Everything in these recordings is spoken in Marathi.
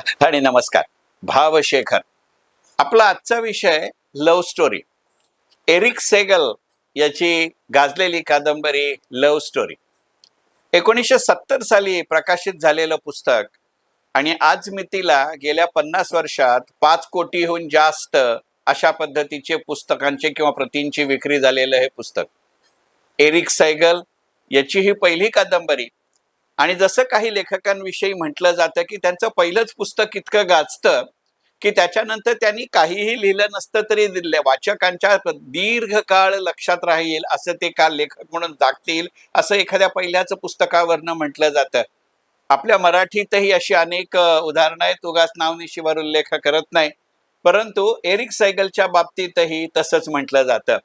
आणि नमस्कार. भावशेखर. आपला आजचा विषय लव्ह स्टोरी एरिक सेगल याची गाजलेली कादंबरी लव्ह स्टोरी एकोणीसशे सत्तर साली प्रकाशित झालेलं पुस्तक आणि आज मितीला गेल्या पन्नास वर्षात पाच कोटीहून जास्त अशा पद्धतीचे पुस्तकांचे किंवा प्रतींची विक्री झालेलं हे पुस्तक. एरिक सैगल याची ही पहिली कादंबरी आणि जसं काही लेखकांविषयी म्हटलं जातं की त्यांचं पहिलंच पुस्तक इतकं गाजतं की त्याच्यानंतर त्यांनी काहीही लिहिलं नसतं तरी दिलं वाचकांच्या दीर्घकाळ लक्षात राहील असं ते काल लेखक म्हणून जागतील असं एखाद्या पहिल्याच पुस्तकावरनं म्हटलं जातं. आपल्या मराठीतही अशी अनेक उदाहरणं आहेत. उगाच नावनिशीवर उल्लेख करत नाही. परंतु एरिक सैगलच्या बाबतीतही तसंच म्हटलं जातं.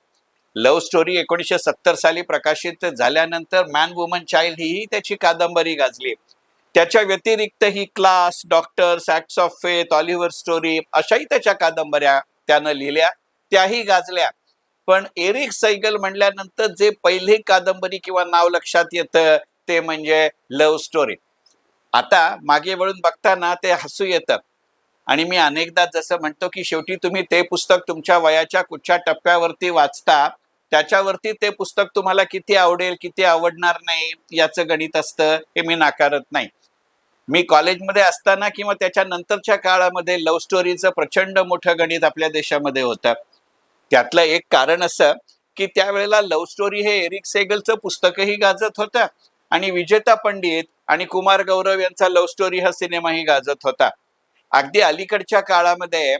लव्ह स्टोरी एकोणीसशे सत्तर साली प्रकाशित झाल्यानंतर मॅन वुमन चाइल्ड ही त्याची कादंबरी गाजली. त्याच्या व्यतिरिक्त ही class doctor acts of faith Oliver story अशाही त्याच्या कादंबऱ्या त्यानं लिहिल्या त्याही गाजल्या. पण एरिक सैगल म्हणल्यानंतर जे पहिली कादंबरी किंवा नाव लक्षात येतं ते म्हणजे लव्ह स्टोरी आता मागे वळून बघताना ते हसू येतं. आणि मी अनेकदा जसं म्हणतो की शेवटी तुम्ही ते पुस्तक तुमच्या वयाच्या कुठच्या टप्प्यावरती वाचता त्याच्यावरती ते पुस्तक तुम्हाला किती आवडेल किती आवडणार नाही याचं गणित असतं हे मी नाकारत नाही. मी कॉलेजमध्ये असताना किंवा त्याच्या नंतरच्या काळामध्ये लव्ह स्टोरीचं प्रचंड मोठं गणित आपल्या देशामध्ये होतं. त्यातलं एक कारण असं की त्यावेळेला लव्ह स्टोरी हे एरिक सेगलचं पुस्तकही गाजत होतं आणि विजेता पंडित आणि कुमार गौरव यांचा लव्ह स्टोरी हा सिनेमाही गाजत होता. अगदी अलीकडच्या काळामध्ये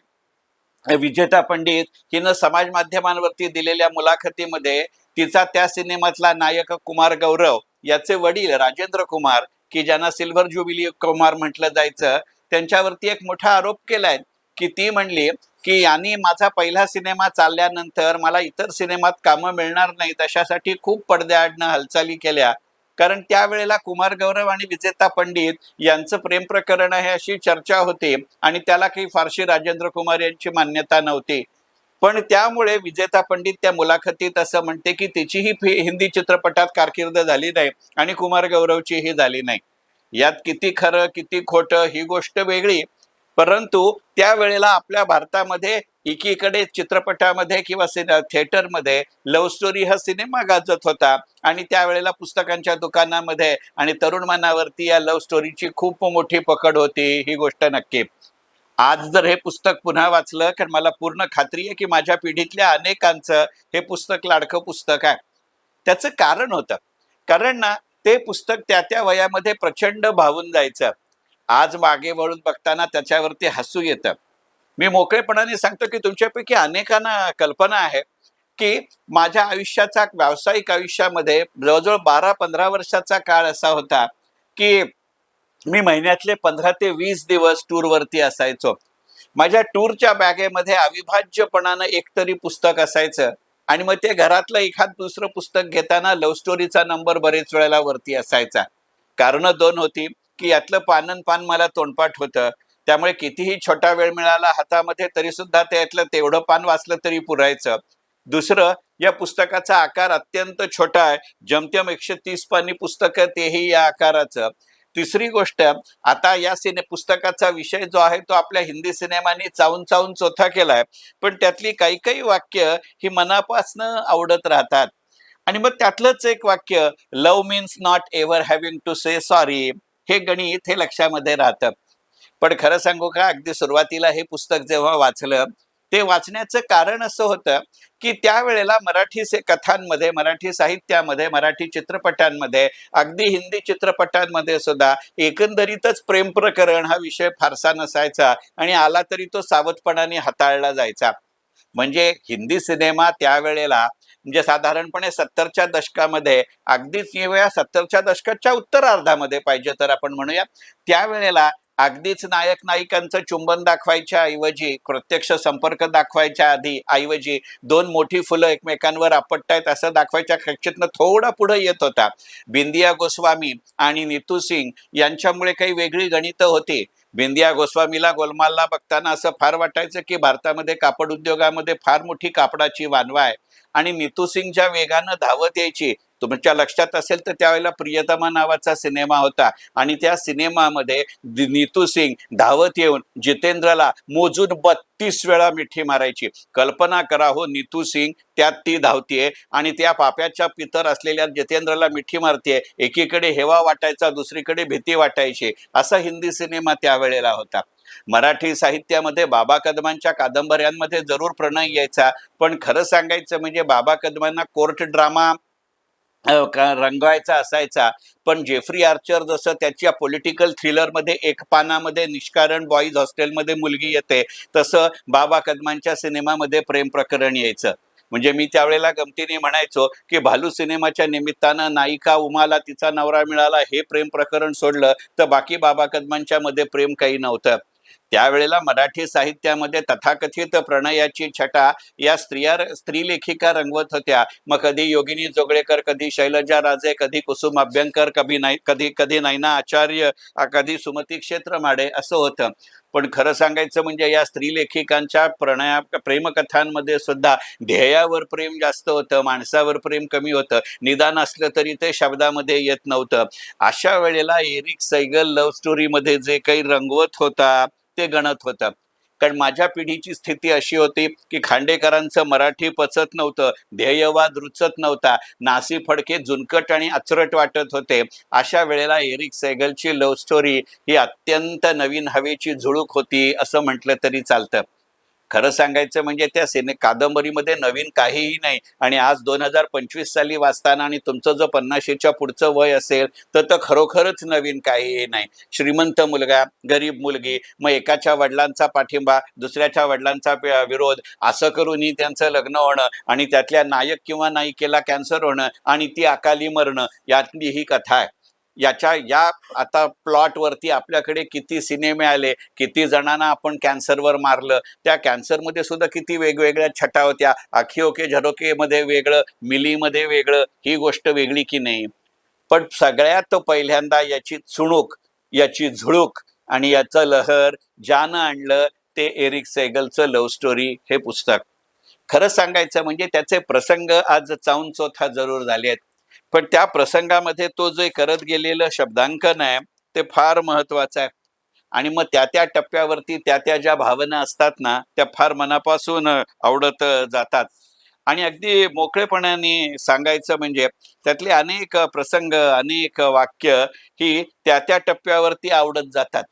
विजेता पंडित हिनं समाज माध्यमांवरती दिलेल्या मुलाखतीमध्ये तिचा त्या सिनेमातला नायक कुमार गौरव याचे वडील राजेंद्र कुमार की ज्यांना सिल्वर ज्युबिली कुमार म्हटलं जायचं त्यांच्यावरती एक मोठा आरोप केलाय की ती म्हणली की यांनी माझा पहिला सिनेमा चालल्यानंतर मला इतर सिनेमात कामं मिळणार नाहीत अशासाठी खूप पडद्याआडनं हालचाली केल्या. कारण त्यावेळेला कुमार गौरव आणि विजेता पंडित यांचं प्रेम प्रकरण आहे अशी चर्चा होती आणि त्याला काही फारशी राजेंद्र कुमार यांची मान्यता नव्हती. पण त्यामुळे विजेता पंडित त्या मुलाखतीत असं म्हणते की तिचीही हिंदी चित्रपटात कारकीर्द झाली नाही आणि कुमार गौरवचीही झाली नाही. यात किती खरं किती खोटं ही गोष्ट वेगळी. परंतु त्यावेळेला आपल्या भारतामध्ये एकीकडे चित्रपटामध्ये किंवा सिने थिएटरमध्ये लव्ह स्टोरी हा सिनेमा गाजत होता आणि त्यावेळेला पुस्तकांच्या दुकानामध्ये आणि तरुण मनावरती या लव्ह स्टोरीची खूप मोठी पकड होती ही गोष्ट नक्की. आज जर हे पुस्तक पुन्हा वाचलं कारण मला पूर्ण खात्री आहे की माझ्या पिढीतल्या अनेकांचं हे पुस्तक लाडकं पुस्तक आहे. त्याचं कारण होतं. कारण ना ते पुस्तक त्या त्या वयामध्ये प्रचंड भावून जायचं. आज मागे वळून बघताना त्याच्यावरती हसू येतं. मी मोकळेपणाने सांगतो की तुमच्यापैकी अनेकांना कल्पना आहे की माझ्या आयुष्याचा व्यावसायिक आयुष्यामध्ये जवळजवळ बारा पंधरा वर्षाचा काळ असा होता की मी महिन्यातले पंधरा ते वीस दिवस टूरवरती असायचो. माझ्या टूरच्या बॅगेमध्ये अविभाज्यपणानं एक तरी पुस्तक असायचं आणि मग ते घरातलं एखाद दुसरं पुस्तक घेताना लव्ह स्टोरीचा नंबर बरेच वेळेला वरती असायचा. कारण दोन होती की यातलं पानन पान मला तोंडपाठ होतं. त्यामुळे कितीही छोटा वेळ मिळाला हातामध्ये तरी सुद्धा त्यातलं तेवढं पान वाचलं तरी पुरायचं. दुसरं या पुस्तकाचा आकार अत्यंत छोटा आहे. जमतेम एकशे तीस पानी पुस्तकं तेही या आकाराचं. तिसरी गोष्ट आता या सिने पुस्तकाचा विषय जो आहे तो आपल्या हिंदी सिनेमानी चावून चावून चोथा केलाय. पण त्यातली काही काही वाक्य ही मनापासनं आवडत राहतात. आणि मग त्यातलंच एक वाक्य love means not ever having to say sorry. हे गणित हे लक्षामध्ये राहतं. पण खरं सांगू का अगदी सुरुवातीला हे पुस्तक जेव्हा वाचलं ते वाचण्याचं कारण असं होतं की त्यावेळेला मराठी से कथांमध्ये मराठी साहित्यामध्ये मराठी चित्रपटांमध्ये अगदी हिंदी चित्रपटांमध्ये सुद्धा एकंदरीतच प्रेम प्रकरण हा विषय फारसा नसायचा आणि आला तरी तो सावधपणाने हाताळला जायचा. म्हणजे हिंदी सिनेमा त्यावेळेला म्हणजे साधारणपणे सत्तरच्या दशकामध्ये अगदीच वेळा सत्तरच्या दशकाच्या उत्तरार्धामध्ये पाहिजे तर आपण म्हणूया त्यावेळेला अगदीच नायक नायिकांचं चुंबन दाखवायच्या ऐवजी प्रत्यक्ष संपर्क दाखवायच्या आधी ऐवजी दोन मोठी फुलं एकमेकांवर आपटतायत असं दाखवायच्या कक्षेतनं थोडा पुढे येत होता. बिंदिया गोस्वामी आणि नितू सिंग यांच्यामुळे काही वेगळी गणितं होती. बिंदिया गोस्वामीला गोलमालला बघताना असं फार वाटायचं की भारतामध्ये कापड उद्योगामध्ये फार मोठी कापडाची वानवा आहे. आणि नितू सिंग ज्या वेगानं धावत यायची तुमच्या लक्षात असेल तर त्यावेळेला प्रियतमा नावाचा सिनेमा होता. आणि त्या सिनेमामध्ये नीतू सिंग धावत येऊन जितेंद्रला मोजून बत्तीस वेळा मिठी मारायची. कल्पना करा हो नीतू सिंग त्यात ती धावतीये आणि त्या पाप्याच्या पितर असलेल्या जितेंद्रला मिठी मारतीये. एकीकडे हेवा वाटायचा दुसरीकडे भीती वाटायची. असा हिंदी सिनेमा त्यावेळेला होता. मराठी साहित्यामध्ये बाबा कदमांच्या कादंबऱ्यांमध्ये जरूर प्रणय यायचा. पण खरं सांगायचं म्हणजे बाबा कदमांना कोर्ट ड्रामा रंगवायचा असायचा. पण जेफ्री आर्चर जसं त्याच्या पॉलिटिकल थ्रिलरमध्ये एक पानामध्ये निष्कारण बॉईज हॉस्टेलमध्ये मुलगी येते तसं बाबा कदमांच्या सिनेमामध्ये प्रेम प्रकरण यायचं. म्हणजे मी त्यावेळेला गमतीने म्हणायचो की भालू सिनेमाच्या निमित्तानं नायिका उमाला तिचा नवरा मिळाला हे प्रेम प्रकरण सोडलं तर बाकी बाबा कदमांच्या मध्ये प्रेम काही नव्हतं. त्यावेळेला मराठी साहित्यामध्ये तथाकथित प्रणयाची छटा या स्त्रिया स्त्रीलेखिका रंगवत होत्या. मग कधी योगिनी जोगळेकर कधी शैलजा राजे कधी कुसुम अभ्यंकर कधी नाही कधी कधी नैना आचार्य कधी सुमती क्षेत्र माडे असं होतं. पण खरं सांगायचं म्हणजे या स्त्री लेखिकांच्या प्रणया प्रेमकथांमध्ये सुद्धा ध्येयावर प्रेम जास्त होतं माणसावर प्रेम कमी होतं. निदान असलं तरी ते शब्दामध्ये येत नव्हतं. अशा वेळेला एरिक सैगल लव्ह स्टोरीमध्ये जे काही रंगवत होता ते गणत होतं. कारण माझ्या पिढीची स्थिती अशी होती की खांडेकरांचं मराठी पचत नव्हतं ध्येयवाद रुचत नव्हता नासी फडके जुनकट आणि अचरट वाटत होते. अशा वेळेला एरिक सेगलची लव्ह स्टोरी ही अत्यंत नवीन हवेची झुळूक होती असं म्हटलं तरी चालतं. खरं सांगायचं म्हणजे त्या सिने कादंबरीमध्ये नवीन काहीही नाही. आणि आज दोन हजार पंचवीस साली वाचताना आणि तुमचं जर पन्नाशीच्या पुढचं वय असेल तर तर खरोखरच नवीन काहीही नाही. श्रीमंत मुलगा गरीब मुलगी मग एकाच्या वडिलांचा पाठिंबा दुसऱ्याच्या वडिलांचा विरोध असं करूनही त्यांचं लग्न होणं आणि त्यातल्या नायक किंवा नायिकेला कॅन्सर होणं आणि ती अकाली मरणं यातली ही कथा आहे. याच्या या आता प्लॉटवरती आपल्याकडे किती सिनेमे आले किती जणांना आपण कॅन्सरवर मारलं त्या कॅन्सरमध्ये सुद्धा किती वेगवेगळ्या छटा होत्या आखिओके झरोकेमध्ये वेगळं मिलीमध्ये वेगळं ही गोष्ट वेगळी की नाही? पण सगळ्यात पहिल्यांदा याची चुणूक याची झुळूक आणि याचं लहर ज्यानं आणलं ते एरिक सेगलचं लव्ह स्टोरी हे पुस्तक. खरं सांगायचं म्हणजे त्याचे प्रसंग आज चाऊन चौथा जरूर झाले आहेत पण त्या प्रसंगामध्ये तो जे करत गेलेलं शब्दांकन आहे ते फार महत्वाचं आहे. आणि मग त्या त्या टप्प्यावरती त्या त्या ज्या भावना असतात ना त्या फार मनापासून आवडत जातात. आणि अगदी मोकळेपणाने सांगायचं म्हणजे त्यातले अनेक प्रसंग अनेक वाक्य ही त्या त्या टप्प्यावरती आवडत जातात.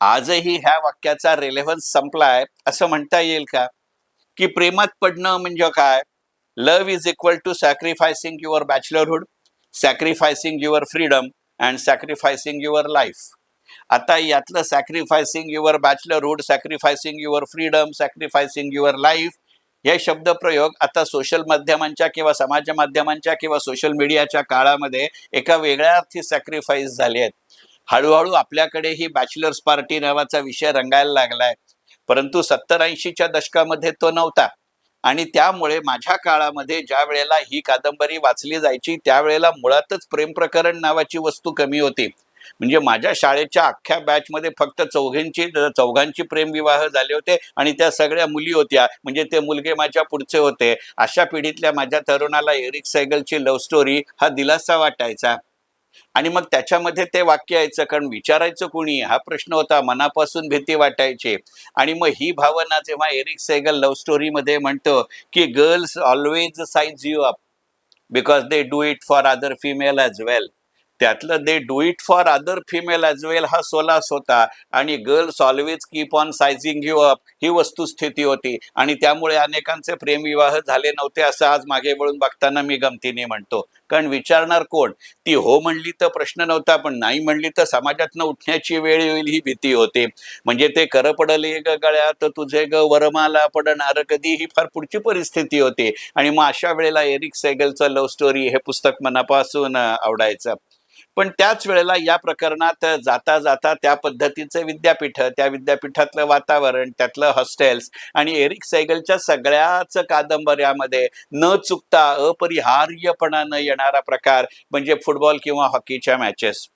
आजही ह्या वाक्याचा रेलेव्हन्स संपलाय असं म्हणता येईल का? की प्रेमात पडणं म्हणजे काय? Love is equal to sacrificing your bachelorhood sacrificing your freedom and sacrificing your life आता यातलं sacrificing your bachelorhood sacrificing your freedom sacrificing your life हे शब्दप्रयोग आता सोशल माध्यमांच्या किंवा समाज माध्यमांच्या किंवा सोशल मीडियाच्या काळामध्ये एका वेगळ्या अर्थी सॅक्रिफाईस झाले आहेत. हळूहळू आपल्याकडे ही बॅचलर्स पार्टी नावाचा विषय रंगायला लागलाय. परंतु सत्तर ऐंशीच्या दशकामध्ये तो नव्हता. आणि त्यामुळे माझ्या काळामध्ये ज्या वेळेला ही कादंबरी वाचली जायची त्यावेळेला मुळातच प्रेम प्रकरण नावाची वस्तू कमी होती. म्हणजे माझ्या शाळेच्या अख्ख्या बॅचमध्ये फक्त चौघांची चौघांची प्रेमविवाह झाले होते आणि त्या सगळ्या मुली होत्या. म्हणजे ते मुलगे माझ्या पुढचे होते. अशा पिढीतल्या माझ्या तरुणाला एरिक सैगलची लव्ह स्टोरी हा दिलासा वाटायचा. आणि मग त्याच्यामध्ये ते वाक्य यायचं कारण विचारायचं कोणी? हा प्रश्न होता मनापासून भीती वाटायची. आणि मग ही भावना जेव्हा एरिक सेगल लव्ह स्टोरीमध्ये म्हणतो की girls always size you up because they do it for other female as well त्यातलं they do it for other female as well हा सोलास होता. आणि girls always keep on sizing you up ही वस्तुस्थिती होती. आणि त्यामुळे अनेकांचे प्रेमविवाह झाले नव्हते असं आज मागे वळून बघताना मी गमतीने म्हणतो. कारण विचारणार कोण? ती हो म्हणली तर प्रश्न नव्हता पण नाही म्हणली तर समाजातनं उठण्याची वेळ येईल ही भीती होती. म्हणजे ते कर पडले ग गळ्यात तुझे ग वरमाला पडणार कधी ही फार पुढची परिस्थिती होती. आणि मग अशा वेळेला एरिक सेगलचं लव्ह स्टोरी हे पुस्तक मनापासून आवडायचं. पण त्याच वेळेला या प्रकरणात जाता जाता त्या पद्धतीचं विद्यापीठ त्या विद्यापीठातलं वातावरण त्यातलं हॉस्टेल्स आणि एरिक सैगलच्या सगळ्याच कादंबऱ्यामध्ये न चुकता अपरिहार्यपणानं येणारा प्रकार म्हणजे फुटबॉल किंवा हॉकीच्या मॅचेस.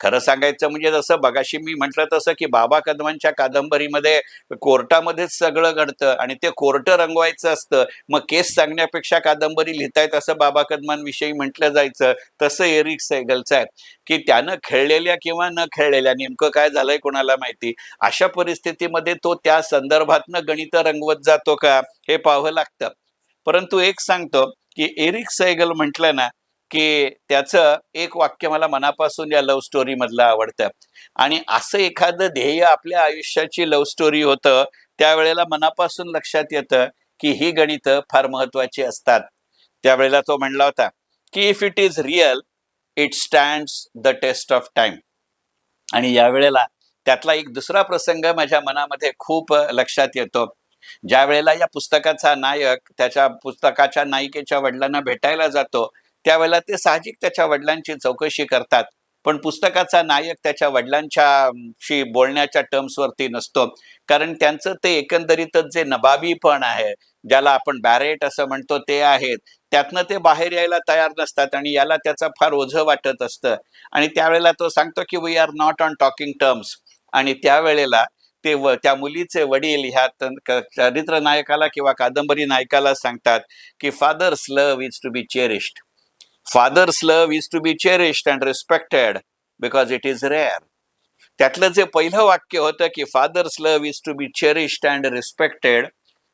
खरं सांगायचं म्हणजे जसं बघाशी मी म्हटलं तसं की बाबा कदमांच्या कादंबरीमध्ये कोर्टामध्येच सगळं घडतं आणि ते कोर्ट रंगवायचं असतं. मग केस सांगण्यापेक्षा कादंबरी लिहितायत असं बाबा कदमांविषयी म्हटलं जायचं. तसं एरिक सैगलचं आहे. की त्यानं खेळलेल्या किंवा न खेळलेल्या नेमकं काय झालंय कोणाला माहिती? अशा परिस्थितीमध्ये तो त्या संदर्भातनं गणित रंगवत जातो का? हे पाहावं लागतं. परंतु एक सांगतो की एरिक सैगल म्हटलं ना की त्याचं एक वाक्य मला मनापासून या लव्ह स्टोरी मधलं आवडतं. आणि असं एखादं ध्येय आपल्या आयुष्याची लव्ह स्टोरी होतं त्यावेळेला मनापासून लक्षात येतं की ही गणितं फार महत्वाची असतात. त्यावेळेला तो म्हणला होता की if it is real it stand the test of time आणि यावेळेला त्यातला एक दुसरा प्रसंग माझ्या मनामध्ये खूप लक्षात येतो. ज्या वेळेला या पुस्तकाचा नायक त्याच्या पुस्तकाच्या नायिकेच्या वडिलांना भेटायला जातो त्यावेळेला ते साहजिक त्याच्या वडिलांची चौकशी करतात. पण पुस्तकाचा नायक त्याच्या वडिलांच्याशी बोलण्याच्या टर्म्सवरती नसतो. कारण त्यांचं ते एकंदरीतच जे नबाबीपण आहे ज्याला आपण बॅरेट असं म्हणतो ते आहेत. त्यातनं ते बाहेर यायला तयार नसतात आणि याला त्याचा फार ओझं वाटत असतं. आणि त्यावेळेला तो सांगतो की we are not on talking terms आणि त्यावेळेला ते व त्या मुलीचे वडील ह्या चरित्र नायकाला किंवा कादंबरी नायकाला सांगतात की father's love is to be cherished father's love is to be cherished and respected because it is rare त्यातलं जे पहिलं वाक्य होतं की father's love is to be cherished and respected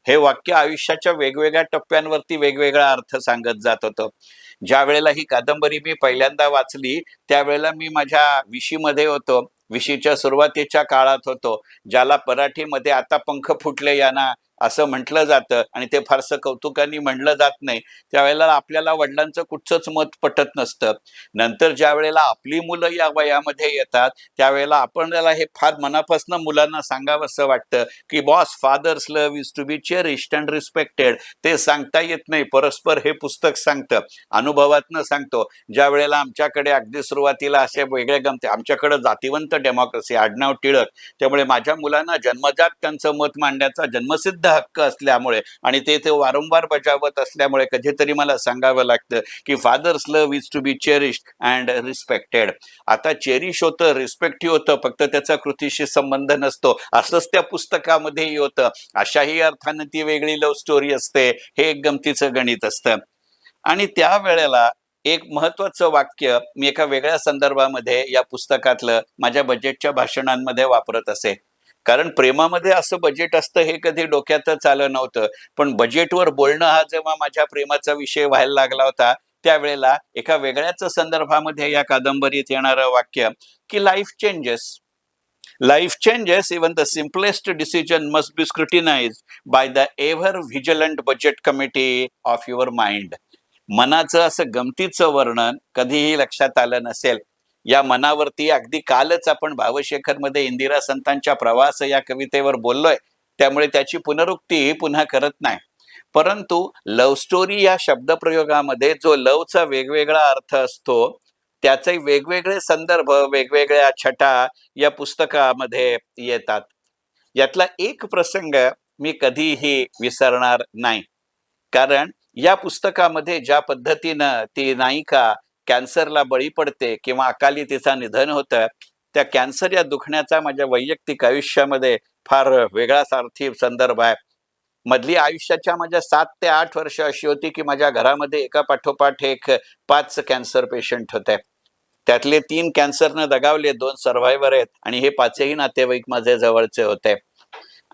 हे वाक्य आयुष्याच्या वेगवेगळ्या टप्प्यांवरती वेगवेगळा अर्थ सांगत जात होतं. ज्या वेळेला ही कादंबरी मी पहिल्यांदा वाचली त्यावेळेला मी माझ्या विशीमध्ये होतो विशीच्या सुरुवातीच्या काळात होतो ज्याला मराठीमध्ये आता पंख फुटले यांना असं म्हटलं जातं आणि ते फारसं कौतुकाने म्हणलं जात नाही. त्यावेळेला आपल्याला वडिलांचं कुठचंच मत पटत नसतं. नंतर ज्या वेळेला आपली मुलं या वयामध्ये येतात त्यावेळेला आपल्याला हे फार मनापासून मुलांना सांगावं असं वाटतं की boss father's love is to be cherished and respected. ते सांगता येत नाही. परस्पर हे पुस्तक सांगतं. अनुभवातनं सांगतो. ज्या वेळेला आमच्याकडे अगदी सुरुवातीला असे वेगळे गमते आमच्याकडे जातीवंत डेमोक्रेसी आडनाव टिळक त्यामुळे माझ्या मुलांना जन्मजात त्यांचं मत मांडण्याचा जन्मसिद्ध हक्क असल्यामुळे आणि ते ते वारंवार बजावत असल्यामुळे कधीतरी मला सांगावं लागतं की father's love is to be cherished and respected आता चेरिश होतं रिस्पेक्ट होतं फक्त त्याचा कृतीशी संबंध नसतो. असंच त्या पुस्तकामध्येही होतं. अशाही अर्थानं ती वेगळी लव्ह स्टोरी असते. हे एक गमतीचं गणित असतं. आणि त्या वेळेला एक महत्वाचं वाक्य मी एका वेगळ्या संदर्भामध्ये या पुस्तकातलं माझ्या बजेटच्या भाषणांमध्ये वापरत असे. कारण प्रेमामध्ये असं बजेट असतं हे कधी डोक्यातच आलं नव्हतं. पण बजेटवर बोलणं हा जेव्हा माझ्या प्रेमाचा विषय व्हायला लागला होता त्यावेळेला एका वेगळ्याच संदर्भामध्ये या कादंबरीत येणारं वाक्य की life changes life changes even the simplest decision must be scrutinise by the ever vigilant budget committee of your mind मनाचं असं गमतीचं वर्णन कधीही लक्षात आलं नसेल या मनावरती अगदी कालच आपण भावशेखरमध्ये इंदिरा संतांच्या प्रवास या कवितेवर बोललोय. त्यामुळे त्याची पुनरुक्ती पुन्हा करत नाही. परंतु लव्ह स्टोरी या शब्दप्रयोगामध्ये जो लवचा वेगवेगळा अर्थ असतो त्याचे वेगवेगळे संदर्भ वेगवेगळ्या छटा या पुस्तकामध्ये येतात. यातला एक प्रसंग मी कधीही विसरणार नाही. कारण या पुस्तकामध्ये ज्या पद्धतीनं ती नायिका कॅन्सरला बळी पडते किंवा अकाली तिचा निधन होतं त्या कॅन्सर या दुखण्याचा माझ्या वैयक्तिक आयुष्यामध्ये फार वेगळाच आर्थिक संदर्भ आहे. मधली आयुष्याच्या माझ्या सात ते आठ वर्ष अशी होती की माझ्या घरामध्ये एका पाठोपाठ एक पाच कॅन्सर पेशंट होते. त्यातले तीन कॅन्सरनं दगावले दोन सर्व्हायव्हर आहेत आणि हे पाचही नातेवाईक माझे जवळचे होते.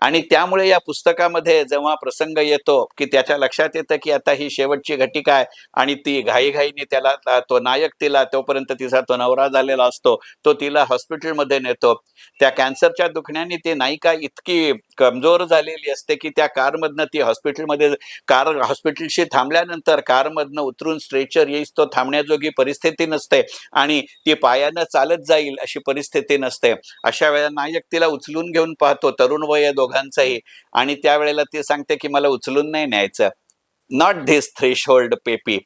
आणि त्यामुळे या पुस्तकामध्ये जेव्हा प्रसंग येतो की त्याच्या लक्षात येतं की आता ही शेवटची घटिका आहे आणि ती घाईघाईने त्याला तो नायक तिला तोपर्यंत तिचा तो नवरा झालेला असतो तो तिला हॉस्पिटलमध्ये नेतो. त्या कॅन्सरच्या दुखण्याने ती नायिका इतकी कमजोर झालेली असते की त्या कारमधनं ती हॉस्पिटलमध्ये कार हॉस्पिटलशी थांबल्यानंतर कारमधनं उतरून स्ट्रेचर येईस तो थांबण्याजोगी परिस्थिती नसते आणि ती पायानं चालत जाईल अशी परिस्थिती नसते. अशा वेळेला नायक तिला उचलून घेऊन पाहतो तरुण वय दोघ दोघांचंही. आणि त्यावेळेला ती सांगते की मला उचलून नाही न्यायचं. Not this threshold peppy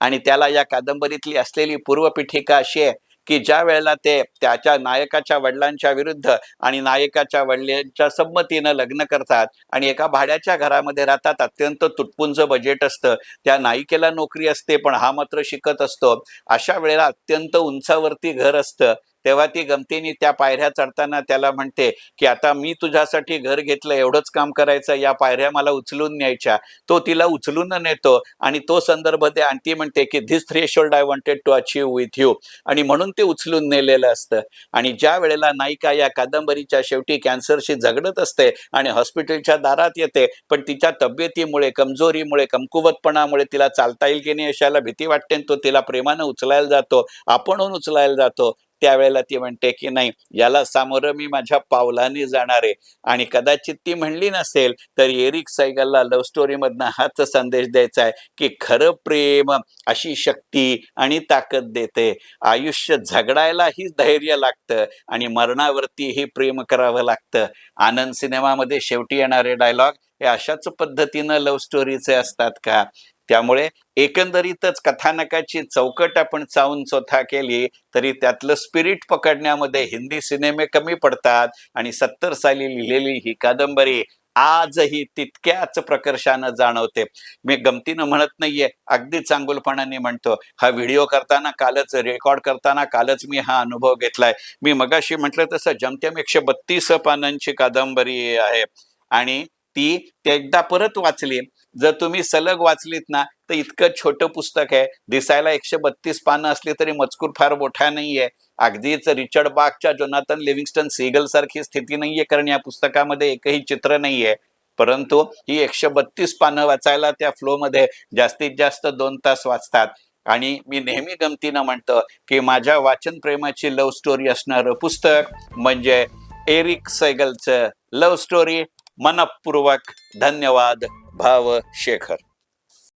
आणि त्याला या कादंबरीतली असलेली पूर्वपीठिका अशी आहे की ज्या वेळेला ते त्याच्या नायकाच्या वडिलांच्या विरुद्ध आणि नायकाच्या वडिलांच्या संमतीनं लग्न करतात आणि एका भाड्याच्या घरामध्ये राहतात अत्यंत तुटपुंज बजेट असतं. त्या नायिकेला नोकरी असते पण हा मात्र शिकत असतो. अशा वेळेला अत्यंत उंचावरती घर असतं. तेव्हा ती गमतीने त्या पायऱ्या चढताना त्याला म्हणते की आता मी तुझ्यासाठी घर घेतलं एवढंच काम करायचं या पायऱ्या मला उचलून न्यायच्या. तो तिला उचलून नेतो आणि तो संदर्भ ते आणि ती म्हणते की this threshold I wanted to achieve with you आणि म्हणून ते उचलून नेलेलं असतं. आणि ज्या वेळेला नायिका या कादंबरीच्या शेवटी कॅन्सरशी झगडत असते आणि हॉस्पिटलच्या दारात येते पण तिच्या तब्येतीमुळे कमजोरीमुळे कमकुवतपणामुळे तिला चालता येईल की नाही अशाला भीती वाटते आणि तो तिला प्रेमानं उचलायला जातो आपणहून उचलायला जातो. त्यावेळेला ती म्हणते की नाही याला सामोरं मी माझ्या पावलाने जाणार आहे. आणि कदाचित ती म्हणली नसेल तर एरिक सैगलला लव्ह स्टोरीमधनं हाच संदेश द्यायचा आहे की खरं प्रेम अशी शक्ती आणि ताकद देते. आयुष्य झगडायलाही धैर्य लागतं आणि मरणावरतीही प्रेम करावं लागतं. आनंद सिनेमामध्ये शेवटी येणारे डायलॉग हे अशाच पद्धतीनं लव्ह स्टोरीचे असतात का? त्यामुळे एकंदरीतच कथानकाची चौकट आपण चावून चोथा केली तरी त्यातलं स्पिरिट पकडण्यामध्ये हिंदी सिनेमे कमी पडतात आणि सत्तर साली लिहिलेली ही कादंबरी आजही तितक्याच प्रकर्षानं जाणवते. मी गमतीनं म्हणत नाहीये अगदी चांगुलपणाने म्हणतो. हा व्हिडिओ करताना कालच रेकॉर्ड करताना कालच मी हा अनुभव घेतलाय. मी मगाशी म्हटलं तसं जमतेम एकशे बत्तीस पानांची कादंबरी आहे. आणि ती ते एकदा परत वाचली जर तुम्ही सलग वाचलीत ना तर इतकं छोटं पुस्तक आहे. दिसायला एकशे बत्तीस पानं असली तरी मजकूर फार मोठा नाहीये. अगदीच रिचर्ड बागच्या जोनाथन लिव्हिंगस्टन सीगल सारखी स्थिती नाहीये कारण या पुस्तकामध्ये एकही चित्र नाहीये. परंतु ही एकशे बत्तीस पानं वाचायला त्या फ्लो मध्ये जास्तीत जास्त दोन तास वाचतात. आणि मी नेहमी गमतीनं म्हणतो की माझ्या वाचन प्रेमाची लव्ह स्टोरी असणारं पुस्तक म्हणजे एरिक सैगलचं लव्ह स्टोरी मनपूर्वक धन्यवाद. भाव शेखर.